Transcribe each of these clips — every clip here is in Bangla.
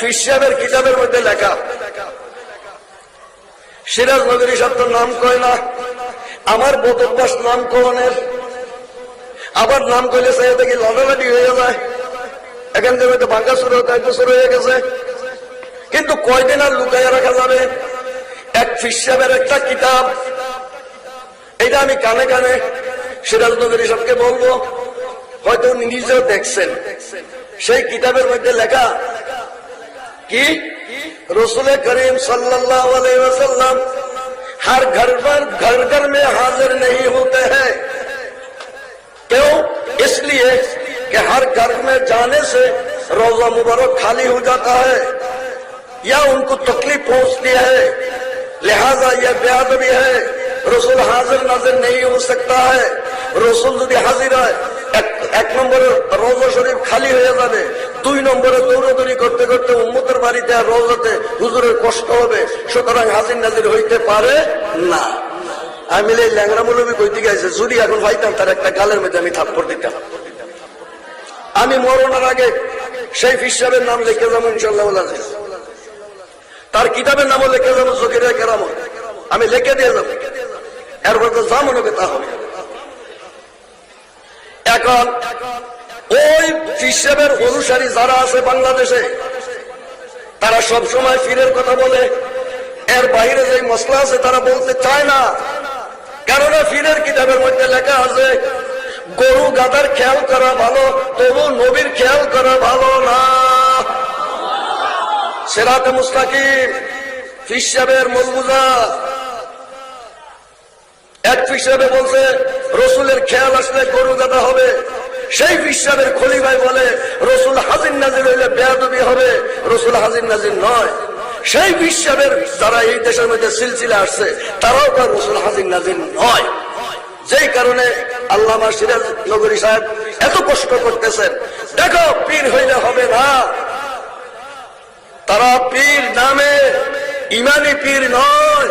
ফিসাবের কিতাবের মধ্যে লেখা। সিরাজ নগরী সব তো নাম কয় না। আমার বোধব্যাস নামকরণের। আবার নাম করলে সে দেখি লড়ালাটি হয়ে যায়। এখান থেকে হয়তো ভাঙ্গা শুরু হতে শুরু হয়ে গেছে। কিন্তু কয়দিন আর লুকাইয়া রাখা যাবে? এক ফিসাবের একটা কিতাব। এটা আমি কানে কানে সিরাজ নগরী সবকে বলব। হয়তো নিজেও দেখছেন। সেই কিতাবের মধ্যে লেখা কি रसूल करीम सल्लल्लाहु अलैहि वसल्लम हर घर पर घर घर में हाजिर नहीं होते हैं क्यों इसलिए कि हर घर में जाने से रोजा मुबारक खाली हो जाता है या उनको तकलीफ पहुंचती है लिहाजा यह ब्याद भी है रसूल हाजिर नाजिर नहीं हो सकता है রসুল যদি হাজির হয় এক- এক নম্বরে রোজা শরীফ খালি হয়ে যাবে দুই নম্বরে দৌড়দৌড়ি করতে করতে উম্মতের বাড়িতে আর রোজাতে হুজুরের কষ্ট হবে, সুতরাং হাজির নাজির হইতে পারে না। আমি এই ল্যাংরা মৌলবী কইতে গেছে, যদি এখন ভাইতাম তার একটা গালের মধ্যে আমি থাপ্পড় দিতাম। আমি মরণের আগে সেই ফিসাবের নাম লিখে যাব ইনশাল্লাহ তার কিতাবের নামও লিখে যাব, জকিরা কেরামত। আমি লিখে দিয়ে যাব। এরপর তো যা মনে হবে তা হবে। এখন ওই হিসেবের অনুসারী যারা আছে বাংলাদেশে, তারা সব সময় ফিরের কথা বলে। এর বাইরে যে মশলা আছে, তারা বলতে চায় না। কেননা ফিরের কিতাবের মধ্যে লেখা আছে, গরু গাদার খেয়াল করা ভালো, তবু নবীর খেয়াল করা ভালো না। সেরাতে মুস্তাকিম ফিসাবের মজবুজা এক হিসাবে বলছে, রসুলের খেয়াল আসলে গরু গাদা হবে। সেই বিশ্বাবের খলিফাই বলে, রসুল হাজির নাজির হইলে বেয়াদবি হবে, রসুল হাজির নাজির নয়। সেই বিশ্বাবের যারা এই দেশের মধ্যে সিলসিলা আসছে, তারাও তার রসুল হাজির নাজির নয়। যেই কারণে আল্লামা সিরাজ নগরী সাহেব এত কষ্ট করতেছেন। দেখো, পীর হইলে হবে না। তারা পীর নামে ইমানি পীর নয়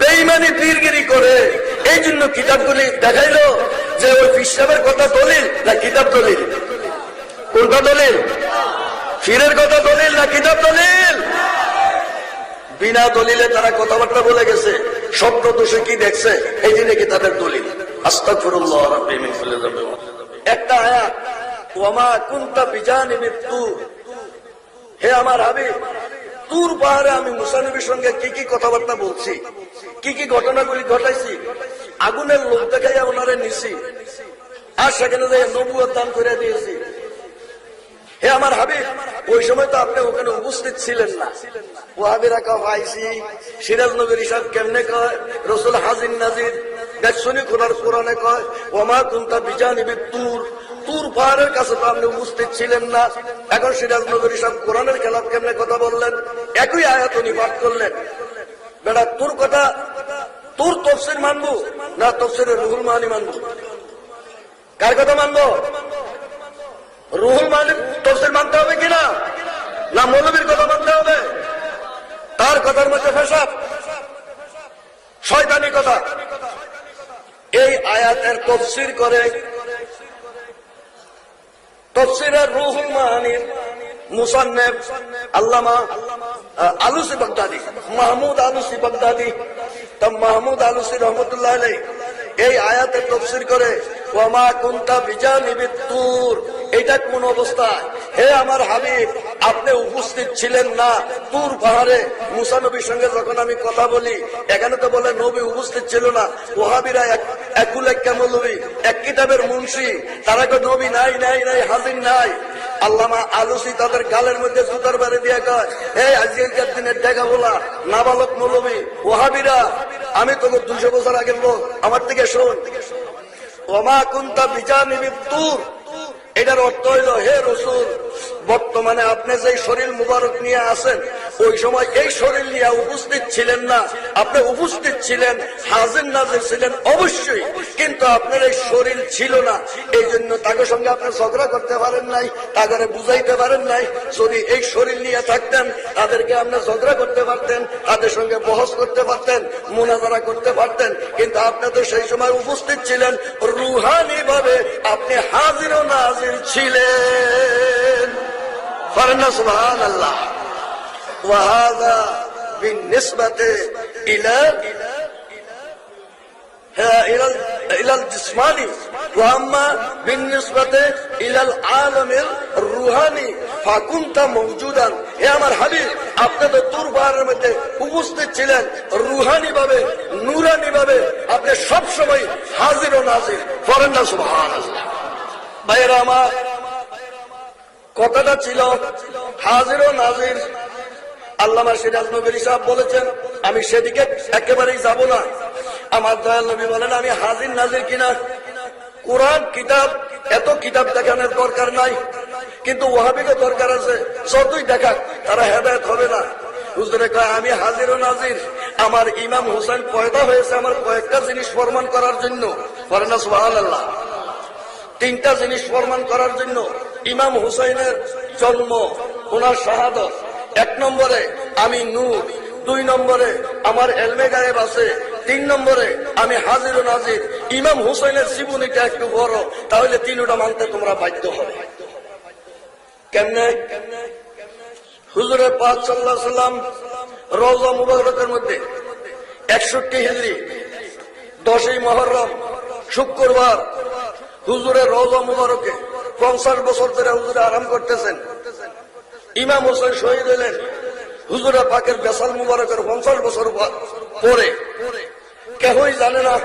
বেইমানি পীরগিরি করে। এই জন্য কিতাবগুলি দেখাইলো যে ওই ফিসাবের কথা দলিল না কিতাব দলিল? কোনটা দলিল? ফিরের কথা দলিল না কিতাব দলিল? বিনা দলিলে তারা কথাবার্তা বলে গেছে। শব্দ দোষে কি দেখছে? এই দলিল। রাব্বি মিন কুল্লি যামবিন একটা আয়াত, ওয়ামা কুনতা বিজানিবি তুর। হে আমার হাবিব, তুর পাহাড়ে আমি মুসানবীর সঙ্গে কি কি কথাবার্তা বলছি? কি কি ঘটনাগুলি ঘটাইছি? আগুনের লোক দেখাইয়া ওনারে নিছি। আর সেখানে যাই নবুয় দান করে দিয়েছি। হে আমার হাবিব, ওই সময় তো আপনি ওখানে উপস্থিত ছিলেন না। ওহাবিরা কাউ আইসি সিরাজ নগর সাহেব কেমনে কয়? রসুল হাজির নাজির দেখছনি কোরআন কোরআনে কয় ওমা কুন্তা বিজানিবি তুর। তুর পাহাড়ের কাছে তো আপনি উপস্থিত ছিলেন না। এখন সিরাজ নগরী সাহেব কোরআনের খেলাফ কেমনে কথা বললেন? একই আয়াত উনি পাঠ করলেন। বেটা তোর কথা, তোর তফসির মানবো? না তফসিরের রুহুল মানি মানবো। কার কথা মানবো? রুহুল মালিক তফসির মানতে হবে কিনা? না মৌলবীর কথা মানতে হবে? তার কথার মধ্যে ফেসাব। শয়তানি কথা। এই আয়াতের তফসির করে তফসিরের রুহুল মাহানির মুসান্নেব, Allama Alusi Baghdadi, Mahmud Alusi Baghdadi, তা মাহমুদ আলুসি রহমতুল্লাহ আলাই এই আয়াতের তফসির করে ওয়ামা কুন্তা বিজানিবি তুর, এটা কোন অবস্থা হে আমার হাবিব, আপনি উপস্থিত ছিলেন না তুর পাহাড়ে। মুসা নবীর সঙ্গে যখন আমি কথা বলি, এখানে তো বলে নবী উপস্থিত ছিল না। ওহাবিরা এক একুল এক কেমলবি এক কিতাবের মুন্সি। তারা তো নবী নাই নাই নাই, হাজির নাই। আল্লামা আলুসি তাদের গালের মধ্যে জুতার বাড়ি দিয়ে কয় এই আজকের দিনের দেখা বলা নাবালক মৌলবী, ওহাবিরা, আমি তোকে দুশো বছর আগের লোক। আমার থেকে শোন। ওমা কুন্তা বিজা নিবি তুর। এটার অর্থ হইল হে রসুল বর্তমানে আপনি যে শরীর মুবারক নিয়ে আসেন ওই সময় এই শরীর নিয়ে উপস্থিত ছিলেন না। আপনি উপস্থিত ছিলেন, হাজির নাজির ছিলেন, অবশ্যই। কিন্তু আপনার এই শরীর ছিল না। এই জন্য তাদের সঙ্গে আপনি ঝগড়া করতে পারেন নাই তাদের বুঝাইতে পারেন নাই। যদি এই শরীর নিয়ে থাকতেন, তাদেরকে আপনি ঝগড়া করতে পারতেন, তাদের সঙ্গে বহস করতে পারতেন, মোনাজারা করতে পারতেন। কিন্তু আপনি তো সেই সময় উপস্থিত ছিলেন রুহানি ভাবে আপনি হাজির ও নাজির ছিলেন। পারেন না সুবহান আল্লাহ وهذا بالنسبة إلى إلى إلى الجسماني وأما بالنسبة إلى العالم الروحاني فكنت موجودا এ আমার হাবিব আপনি তো দুর্বারের মধ্যে উপস্থিত ছিলেন রুহানি ভাবে নুরানি ভাবে আপনি সব সময় হাজির ও নাজির করেন না সুবহান ভাইয়েরা আমার কথাটা ছিল হাজির ও নাজির আল্লামা সিরাজ নবীর সাহেব বলেছেন, আমি সেদিকে একেবারেই যাব না। আমার দয়াল নবী বলেন, আমি হাজির নাজির কিনা? কোরআন, কিতাব, এত কিতাব দেখানোর দরকার নাই। কিন্তু ওহাবিকে দরকার আছে, যতই দেখাক, তারা হেদায়ত হবে না। হুজুরে কয়, আমি হাজির ও নাজির। আমার ইমাম হোসেন পয়দা হয়েছে আমার কয়েকটা জিনিস প্রমাণ করার জন্য। সুবহানাল্লাহ। তিনটা জিনিস প্রমাণ করার জন্য। ইমাম হুসাইনের জন্ম, ওনার শাহাদত। এক নম্বরে আমি নূর, দুই নম্বরে আমার এলমে গায়েব আছে, তিন নম্বরে আমি হাজির নাজির। ইমাম হুসাইনের জীবনীটা একটু বড়, তাহলে তিনটা মানতে তোমরা বাধ্য হবে। কেমনে? হুজুরের পাক সাল্লাহ সাল্লাম মুবারকের মধ্যে একষট্টি হিজড়ি দশই মহরম, শুক্রবার হুজুরের রওজা মুবারকে পঞ্চাশ বছর ধরে হুজুরে আরাম করতেছেন। ইমাম হোসেন শহীদ হলেন। হুজুরে পাকের বেসাল মুবারকের পঞ্চাশ বছর পর- কেহই জানে না।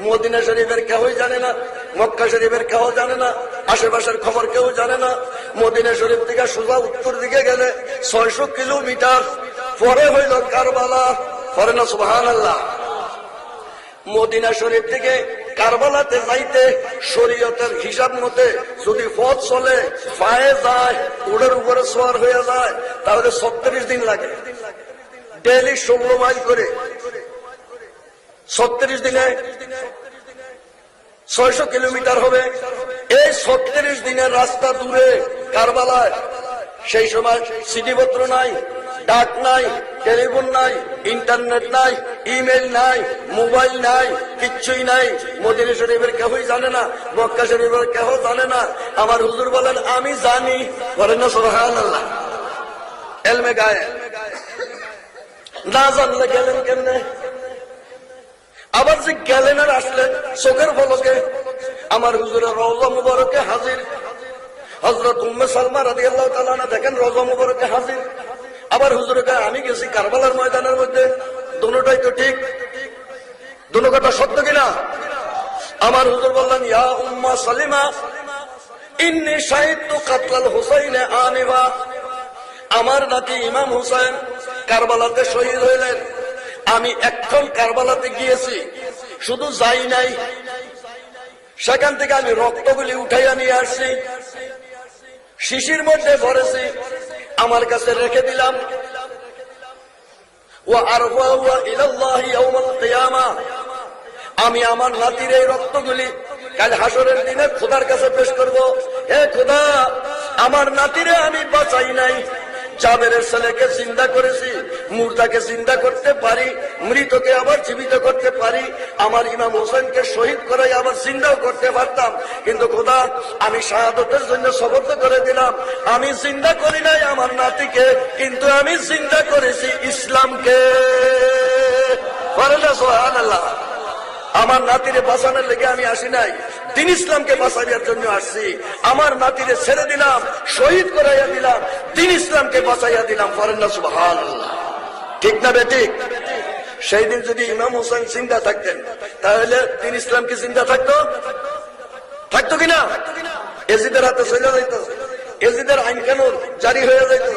মদিনা শরীফের কেহই জানে না। মক্কা শরীফের কেউ জানে না। আশেপাশের খবর কেউ জানে না। মদিনা শরীফ থেকে সোজা উত্তর দিকে গেলে ছয়শো কিলোমিটার। পরে হইল কারবালা। পরে না সুবাহান আল্লাহ মদিনা শরীফ থেকে কারবালাতে যাইতে শরীয়তের হিসাব মতে যদি পথ চলে পায়ে যায় উড়ের উপরে সোয়ার হয়ে যায়, তাহলে ছত্রিশ দিন লাগে। ডেলি ষোলো মাইল করে। ছত্রিশ দিনে ছয়শো কিলোমিটার হবে। এই ছত্রিশ দিনের রাস্তা দূরে কারবালায়। সেই সময় সিটিপত্র নাই। ডাক নাই, টেলিফোন নাই, ইন্টারনেট নাই, ইমেল নাই, মোবাইল নাই, কিচ্ছুই নাই। মদিনা শরীফের কেউই জানে না, মক্কা শরীফের কেউ জানে না। আমার হুজুর বলেন, আমি জানি। বলেন না সোহান আল্লাহ এলমে গায়ে। না জানলে গেলেন কেমনে? আবার যে গেলেন আর আসলেন, চোখের ফলকে। আমার হুজুরের রওজা মুবারকে হাজির। হজরত উম্মে সালমা রাজি আল্লাহ তালা দেখেন, রওজা মুবারকে হাজির। আবার হুজুরে আমি গেছি কারবালার ময়দানের মধ্যে। দুটাই তো ঠিক। দুটো কথা সত্য কিনা? আমার হুজুর বললেন, ইয়া উম্মা সালিমা, ইন্নি সাহিত্য কাতলাল হুসাইনে আনিবা। আমার নাতি ইমাম হুসাইন কারবালাতে শহীদ হইলেন। আমি এখন কারবালাতে গিয়েছি। শুধু যাই নাই। সেখান থেকে আমি রক্তগুলি উঠাইয়া নিয়ে আসছি। শিশির মধ্যে ভরেছি। আমার কাছে রেখে দিলাম। ও আর আমি আমার নাতির এই রক্তগুলি কাল হাসরের দিনে খোদার কাছে পেশ করব। হে খোদা, আমার নাতিরে আমি বাঁচাই নাই। জাবেরের ছেলেকে চিন্তা করেছি মুর্দাকে চিন্তা করতে পারি, মৃতকে আবার জীবিত করতে পারি, আমার ইমাম হোসেনকে শহীদ করাই আবার চিন্তাও করতে পারতাম। কিন্তু খোদা, আমি শাহাদতের জন্য শপথ করে দিলাম। আমি চিন্তা করি নাই আমার নাতিকে, কিন্তু আমি চিন্তা করেছি ইসলামকে। আল্লাহ আমার নাতিরে বাঁচানোর লেগে আমি আসি নাই। দিন ইসলামকে বাঁচাইয়ার জন্য আসছি। আমার নাতিরে ছেড়ে দিলাম, শহীদ করাইয়া দিলাম, দিন ইসলামকে বাঁচাইয়া দিলাম। করেন না সুবহান ঠিক না বেঠিক সেই দিন যদি ইমাম হোসেন চিন্তা থাকতেন, তাহলে দিন ইসলাম কি চিন্তা থাকতো? থাকতো কিনা এজিদের হাতে চলে যাইতো। এজিদের আইন কানুন জারি হয়ে যাইত।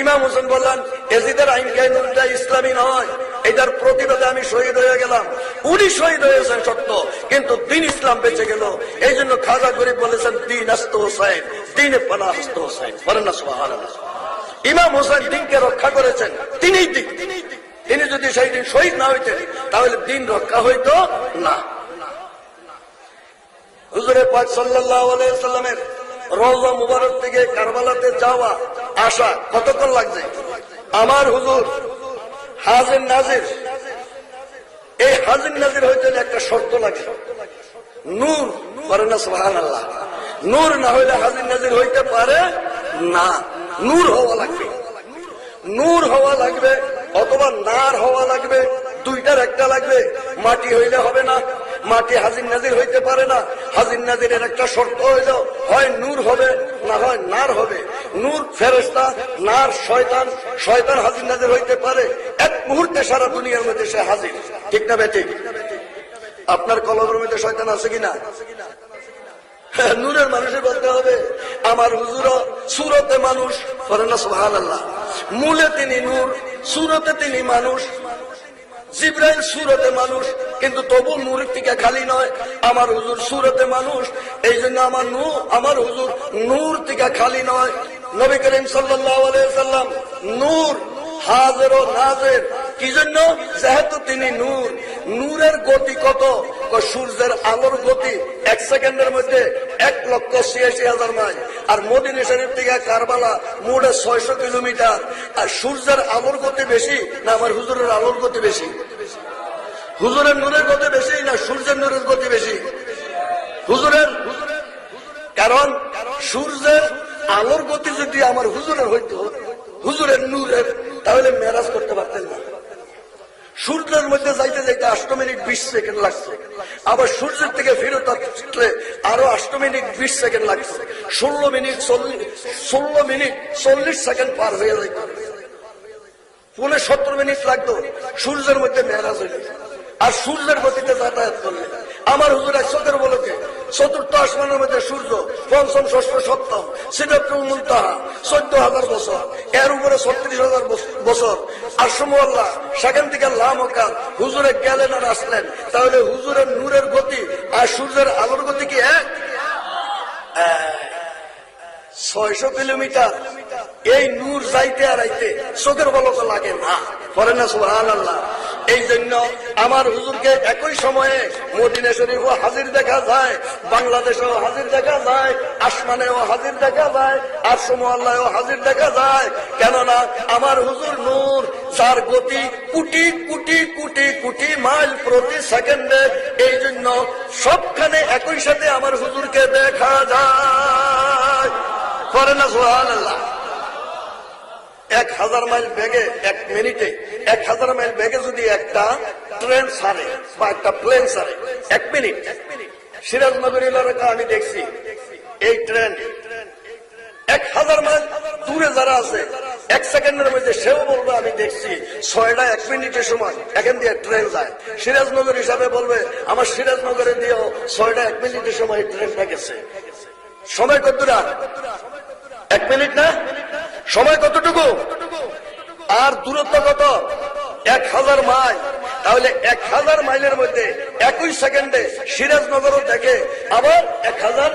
ইমাম হোসেন বললেন, এজিদের আইন কানুনটা ইসলামী নয়। এটার প্রতিবাদে আমি শহীদ হয়ে গেলাম। উনি শহীদ হয়েছেন সত্য, কিন্তু দিন ইসলাম বেঁচে গেল। এই জন্য খাজা গরিব বলেছেন, দিন আস্ত হোসাইন, দিনে পানা আস্ত হোসাইন। বলেন না সুবাহ ইমাম হোসেন দিনকে রক্ষা করেছেন, তিনিই দিন তিনি যদি সেই দিন শহীদ না হইতেন, তাহলে দিন রক্ষা হইতো না। হুজুরে পাক সাল্লামের রওজা মুবারক থেকে কারবালাতে যাওয়া, আসা, কতক্ষণ লাগছে? আমার হুজুর হাজির নাজির, এই হাজির নাজির হইতে একটা শর্ত লাগে। নূর করে না, সুবহানাল্লাহ। নূর না হইলে হাজির নাজির হইতে পারে না। নূর হওয়া লাগবে। নূর হওয়া লাগবে অথবা নার হওয়া লাগবে দুইটার একটা লাগবে। মাটি হইলে হবে না মাটি হাজির নাজির হইতে পারে না। হাজির নাজিরের একটা শর্ত হইল হয় নূর হবে না হয় নার হবে। নূর ফেরেস্তা নার শয়তান শয়তান হাজির নাজির হইতে পারে। এক মুহূর্তে সারা দুনিয়ার মধ্যে সে হাজির। ঠিক না বেটি আপনার কলমের মধ্যে শয়তান আছে কিনা? হ্যাঁ, নূরের মানুষের বলতে হবে আমার হুজুর সুরতে মানুষ। করেন না সোহান আল্লাহ মূলে তিনি নূর, সুরতে তিনি মানুষ। জিব্রাইল সুরতে মানুষ, কিন্তু তবু নূর থেকে খালি নয়। আমার হুজুর সুরতে মানুষ এই জন্য আমার নূর, আমার হুজুর নূর থেকে খালি নয়। নবী করিম সাল্লাম নূর, হাজের ও নাজের, কি জন্য? যেহেতু তিনি নূর, নূরের গতি কত? কয় সূর্যের আলোর গতি এক সেকেন্ডের মধ্যে এক লক্ষ ছিয়াশি হাজার মাইল। আর মদিনী শরীফ থেকে কারবালা মোড়ে ছয়শো কিলোমিটার। আর সূর্যের আলোর গতি বেশি না আমার হুজুরের আলোর গতি বেশি? হুজুরের নূরের গতি বেশি না সূর্যের নূরের গতি বেশি? হুজুরের? কারণ সূর্যের আলোর গতি যদি আমার হুজুরের হইতো, হুজুরের নূরের, তাহলে মেরাজ করতে পারতেন না। সূর্যের মধ্যে যাইতে যাইতে আষ্ট মিনিট বিশ সেকেন্ড লাগছে। আবার সূর্যের থেকে ফেরত আসলে আরও আষ্ট মিনিট বিশ সেকেন্ড লাগছে। ষোলো মিনিট চল্লিশ ষোলো মিনিট চল্লিশ সেকেন্ড পার হয়ে যাইত। পুনে সত্তর মিনিট লাগতো। সূর্যের মধ্যে মেহরাজ চলে আর সূর্যের গতিতে যাতায়াত করলে আমার হুজুর এক চোখের বলকে চতুর্থ আসমানের মধ্যে সূর্য, পঞ্চম ষষ্ঠ সপ্তম মুলতাহা চোদ্দ হাজার বছর। এর উপরে ছত্রিশ হাজার বছর। আর সেখান থেকে লামকার হুজুরে গেলেন আর আসলেন। তাহলে হুজুরের নূরের গতি আর সূর্যের আলোর গতি কি এক? ছয়শো কিলোমিটার। এই নূর যাইতে আর আইতে চোখের বলক লাগে না। করে না সুহান আল্লাহ এই জন্য আমার হুজুরকে একই সময়ে মদিনা শরীফও হাজির দেখা যায়, বাংলাদেশেও হাজির দেখা যায়, আসমানেও হাজির দেখা যায় আর আল্লাহও হাজির দেখা যায়। কেননা আমার হুজুর নূর, যার গতি কোটি কোটি কোটি কোটি মাইল প্রতি সেকেন্ডে এই জন্য সবখানে একই সাথে আমার হুজুরকে দেখা যায়। করে না সোহান আল্লাহ এক হাজার মাইল বেগে এক মিনিটে, এক হাজার মাইল বেগে যদি একটা ট্রেন সারে বা একটা প্লেন সারে, এক মিনিট। সিরাজনগর এলাকা আমি দেখছি। এই ট্রেন এক হাজার মাইল দূরে যারা আছে, এক সেকেন্ডের মধ্যে সেও বলবে, আমি দেখছি ছয়টা এক মিনিটের সময় এখান দিয়ে ট্রেন যায়। সিরাজনগর হিসাবে বলবে, আমার সিরাজনগরে দিয়েও ছয়টা এক মিনিটের সময় ট্রেনটা গেছে। সময় কতটা? এক মিনিট না? সময় কতটুকু? আর দূরত্ব কত? এক হাজার মাইল। তাহলে এক হাজার মাইলের মধ্যে একই সেকেন্ডে সিরাজনগরও দেখে, আবার এক হাজার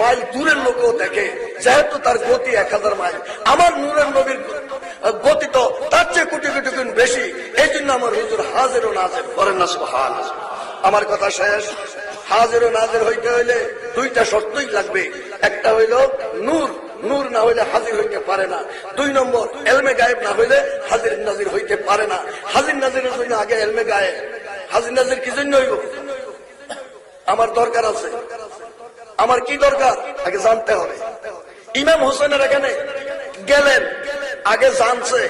মাইল দূরের লোকও দেখে, যেহেতু তার গতি এক হাজার মাইল। আমার নূরের নবীর গতি তো তার চেয়ে কোটি কোটি গুণ বেশি। এই জন্য আমার হুজুর হাজের ও নাজের করেন না সুহান আমার কথা শেষ। হাজের ও নাজের হইতে হইলে দুইটা শর্তই লাগবে। একটা হইল নূর নূর না হইলে হাজির হইতে পারে না। দুই নম্বর, এলমে গায়েব না হইলে হাজির নাজির হইতে পারে না। হাজির নাজিরের জন্য আগে এলমে গায়েব। হাজির নাজির কি জন্য হইব? আমার দরকার আছে। আমার কি দরকার? আগে জানতে হবে। ইমাম হোসেনের এখানে গেলেন, আগে জানছে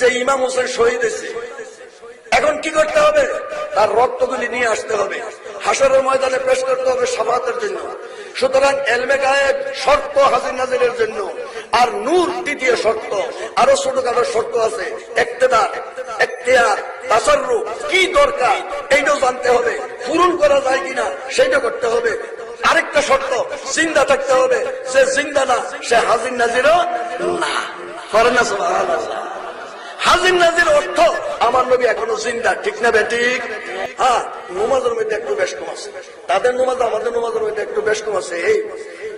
যে ইমাম হোসেন শহীদ হয়েছে। এখন কি করতে হবে? তার রক্তগুলি নিয়ে আসতে হবে। হাসরের ময়দানে পেশ করতে হবে সাফাতের জন্য। সুতরাং এলমে গায়েব শর্ত হাজির নাজিরের জন্য। আর নূর দ্বিতীয় শর্ত। আরও ছোটখাটো শর্ত আছে। একতেদার এখতিয়ার তাসাররু কি দরকার? এইটাও জানতে হবে। পূরণ করা যায় কিনা, সেইটা করতে হবে। আরেকটা শর্ত, জিন্দা থাকতে হবে। সে জিন্দা না, সে হাজির নাজিরও না। করে না হাজির নাজির অর্থ আমার নবী এখনও জিন্দা, ঠিক না বেঠিক হ্যাঁ নমাজের মধ্যে একটু বেশ কম আছে। তাদের নমাজ আমাদের নমাজের মধ্যে একটু বেশ কম আছে, এই।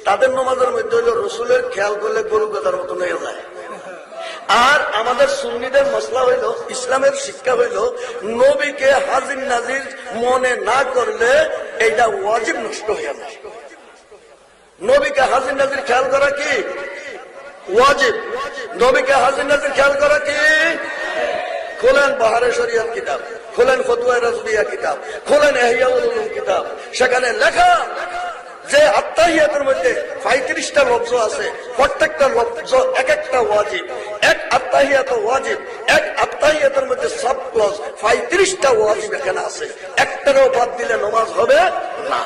তাদের নমাজের মধ্যে হলো রসুলের খেয়াল করলে গরু গাদার মতো হয়ে যায় আর আমাদের সুন্নিদের মশলা হইল, ইসলামের শিক্ষা হইল, নবীকে হাজির নাজির মনে না করলে এইটা ওয়াজিব নষ্ট হয়ে যায়। নবীকে হাজির নাজির খেয়াল করা কি? ওয়াজিব। নবীকে খেয়াল করা কি? খোলেন বাহারে শরিয়াত কিতাব, খোলেন ফতুয়া রাজবিয়া কিতাব, খোলেন কিতাব। সেখানে লেখা যে আত্মাহিয়াতের মধ্যে পঁয়ত্রিশটা লব্জ আছে, প্রত্যেকটা লব্জ এক একটা ওয়াজিব। এক আত্মাহিয়াত ওয়াজিব, এক আত্মাহিয়াতের মধ্যে সব ক্লজ, পঁয়ত্রিশটা ওয়াজিব এখানে আছে। একটারও বাদ দিলে নমাজ হবে না।